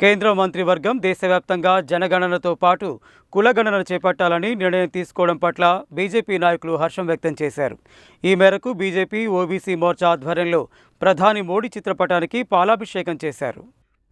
కేంద్ర మంత్రివర్గం దేశవ్యాప్తంగా జనగణనతో పాటు కులగణన చేపట్టాలని నిర్ణయం తీసుకోవడం పట్ల బీజేపీ నాయకులు హర్షం వ్యక్తం చేశారు. ఈ మేరకు బీజేపీ ఓబీసీ మోర్చా ఆధ్వర్యంలో ప్రధాని మోడీ చిత్రపటానికి పాలాభిషేకం చేశారు.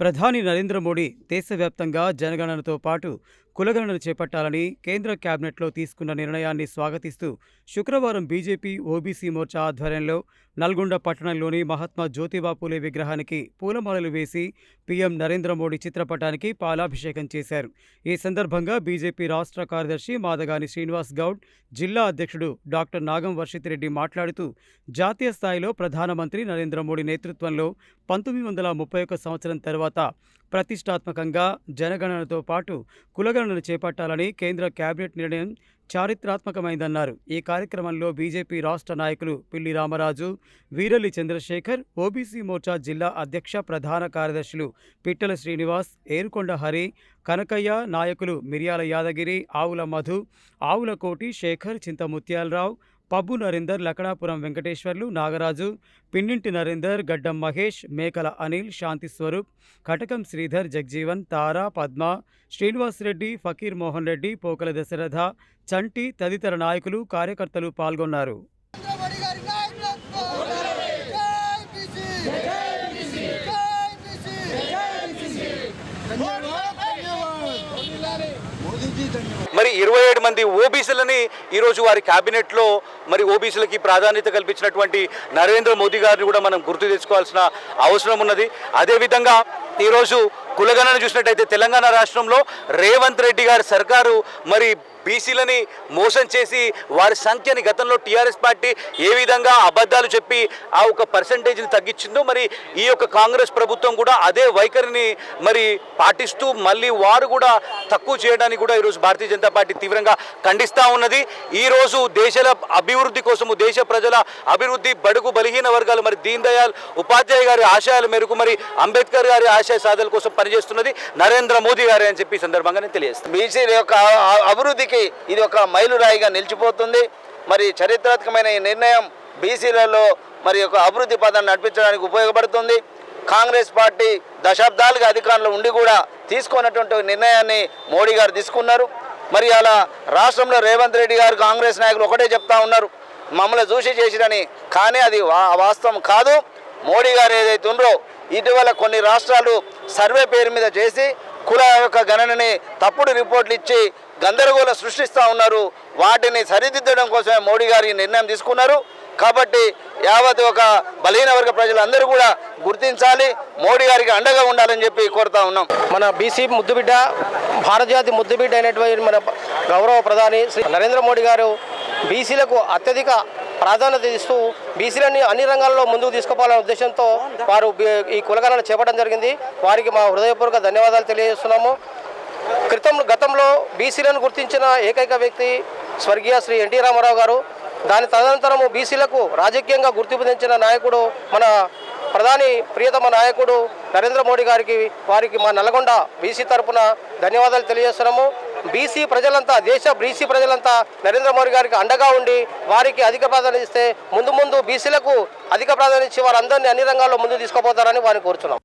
ప్రధాని నరేంద్ర మోడీ దేశవ్యాప్తంగా జనగణనతో పాటు కులగణన చేపట్టాలని కేంద్ర కేబినెట్లో తీసుకున్న నిర్ణయాన్ని స్వాగతిస్తూ శుక్రవారం బీజేపీ ఓబీసీ మోర్చా ఆధ్వర్యంలో నల్గొండ పట్టణంలోని మహాత్మా జ్యోతిబాపులే విగ్రహానికి పూలమాలలు వేసి పీఎం నరేంద్ర మోడీ చిత్రపటానికి పాలాభిషేకం చేశారు. ఈ సందర్భంగా బీజేపీ రాష్ట్ర కార్యదర్శి మాదగాని శ్రీనివాస్ గౌడ్ జిల్లా అధ్యక్షుడు డాక్టర్ నాగం వర్షితిరెడ్డి మాట్లాడుతూ జాతీయ స్థాయిలో ప్రధానమంత్రి నరేంద్ర మోడీ నేతృత్వంలో పంతొమ్మిది వందల ముప్పై ఒక్క సంవత్సరం తర్వాత ప్రతిష్టాత్మకంగా జనగణనతో పాటు కులగణన చేపట్టాలని కేంద్ర కేబినెట్ నిర్ణయం చారిత్రాత్మకమైందన్నారు. ఈ కార్యక్రమంలో బీజేపీ రాష్ట్ర నాయకులు పిల్లి రామరాజు వీరల్లి చంద్రశేఖర్ ఓబీసీ మోర్చా జిల్లా అధ్యక్ష ప్రధాన కార్యదర్శులు పిట్టల శ్రీనివాస్ ఏరుకొండ హరి కనకయ్య నాయకులు మిర్యాల యాదగిరి ఆవుల మధు ఆవుల కోటి శేఖర్ చింత ముత్యాలరావు పబ్బు నరేందర్ లకడాపురం వెంకటేశ్వర్లు నాగరాజు పిన్నింటి నరేందర్ గడ్డం మహేష్ మేకల అనిల్ శాంతి స్వరూప్ కటకం శ్రీధర్ జగ్జీవన్ తారా పద్మ శ్రీనివాసరెడ్డి ఫకీర్ మోహన్ రెడ్డి పోకల దశరథ చంటి తదితర నాయకులు కార్యకర్తలు పాల్గొన్నారు చంద్రబాబు గారి నాయకత్వం జై బీసీ జై బీసీ జై బీసీ మోదీజీ ధన్యవాదాలు మరి ఇరవై ఏడు మంది ఓబీసీలని ఈరోజు వారి క్యాబినెట్లో మరి ఓబీసీలకి ప్రాధాన్యత కల్పించినటువంటి నరేంద్ర మోదీ గారిని కూడా మనం గుర్తు తెచ్చుకోవాల్సిన అవసరం ఉన్నది. అదేవిధంగా ఈరోజు కులగణన చూసినట్టయితే తెలంగాణ రాష్ట్రంలో రేవంత్ రెడ్డి గారి సర్కారు మరి బీసీలని మోసం చేసి వారి సంఖ్యని గతంలో టీఆర్ఎస్ పార్టీ ఏ విధంగా అబద్ధాలు చెప్పి ఆ ఒక పర్సంటేజ్ని తగ్గించిందో మరి ఈ యొక్క కాంగ్రెస్ ప్రభుత్వం కూడా అదే వైఖరిని మరి పాటిస్తూ మళ్ళీ వారు కూడా తక్కువ చేయడానికి కూడా ఈరోజు భారతీయ జనతా పార్టీ తీవ్రంగా ఖండిస్తూ ఉన్నది. ఈరోజు దేశాల అభివృద్ధి కోసము దేశ ప్రజల అభివృద్ధి బడుగు బలహీన వర్గాలు మరి దీన్ దయాల్ ఉపాధ్యాయ గారి ఆశయాల మేరకు మరి అంబేద్కర్ గారి ఆశయ సాధన కోసం పనిచేస్తున్నది నరేంద్ర మోదీ గారే అని చెప్పి సందర్భంగానే సందర్భంగా తెలియజేస్తాను. బీసీల యొక్క అభివృద్ధికి అభివృద్ధికి ఇది ఒక మైలురాయిగా నిలిచిపోతుంది. మరి చరిత్రాత్మకమైన ఈ నిర్ణయం బీసీలలో మరి ఒక అభివృద్ధి పదాన్ని నడిపించడానికి ఉపయోగపడుతుంది. కాంగ్రెస్ పార్టీ దశాబ్దాలుగా అధికారంలో ఉండి కూడా తీసుకున్నటువంటి నిర్ణయాన్ని మోడీ గారు తీసుకున్నారు. మరి అలా రాష్ట్రంలో రేవంత్ రెడ్డి గారు కాంగ్రెస్ నాయకులు ఒకటే చెప్తా ఉన్నారు. మమ్మల్ని చూసి చేసిరని కానీ అది వాస్తవం కాదు. మోడీ గారు ఏదైతే ఉందో ఇటీవల కొన్ని రాష్ట్రాలు సర్వే పేరు మీద చేసి కుల యొక్క గణనని తప్పుడు రిపోర్ట్లు ఇచ్చి గందరగోళం సృష్టిస్తూ ఉన్నారు. వాటిని సరిదిద్దడం కోసమే మోడీ గారు ఈ నిర్ణయం తీసుకున్నారు. కాబట్టి యావత్ ఒక బలహీన వర్గ ప్రజలందరూ కూడా గుర్తించాలి. మోడీ గారికి అండగా ఉండాలని చెప్పి కోరుతా ఉన్నాం. మన బీసీ ముద్దుబిడ్డ భారత జాతి ముద్దుబిడ్డ అయినటువంటి మన గౌరవ ప్రధాని శ్రీ నరేంద్ర మోడీ గారు బీసీలకు అత్యధిక ప్రాధాన్యత ఇస్తూ బీసీలని అన్ని రంగాల్లో ముందుకు తీసుకుపోవాలనే ఉద్దేశంతో వారు ఈ కులగణన చేపట్టడం జరిగింది. వారికి మా హృదయపూర్వక ధన్యవాదాలు తెలియజేస్తున్నాము. క్రితం గతంలో బీసీలను గుర్తించిన ఏకైక వ్యక్తి స్వర్గీయ శ్రీ ఎన్టీ రామారావు గారు. దాని తదనంతరము బీసీలకు రాజకీయంగా గుర్తింపు నాయకుడు మన ప్రధాని ప్రియతమ నాయకుడు నరేంద్ర మోడీ గారికి వారికి మా నల్గొండ బీసీ తరపున ధన్యవాదాలు తెలియజేస్తున్నాము. బీసీ ప్రజలంతా దేశ బీసీ ప్రజలంతా నరేంద్ర మోడీ గారికి అండగా ఉండి వారికి అధిక ప్రాధాన్యత ఇస్తే ముందు ముందు బీసీలకు అధిక ప్రాధాన్యత ఇచ్చి వారందరినీ అన్ని రంగాల్లో ముందు తీసుకుపోతారని వారిని కోరుచున్నాం.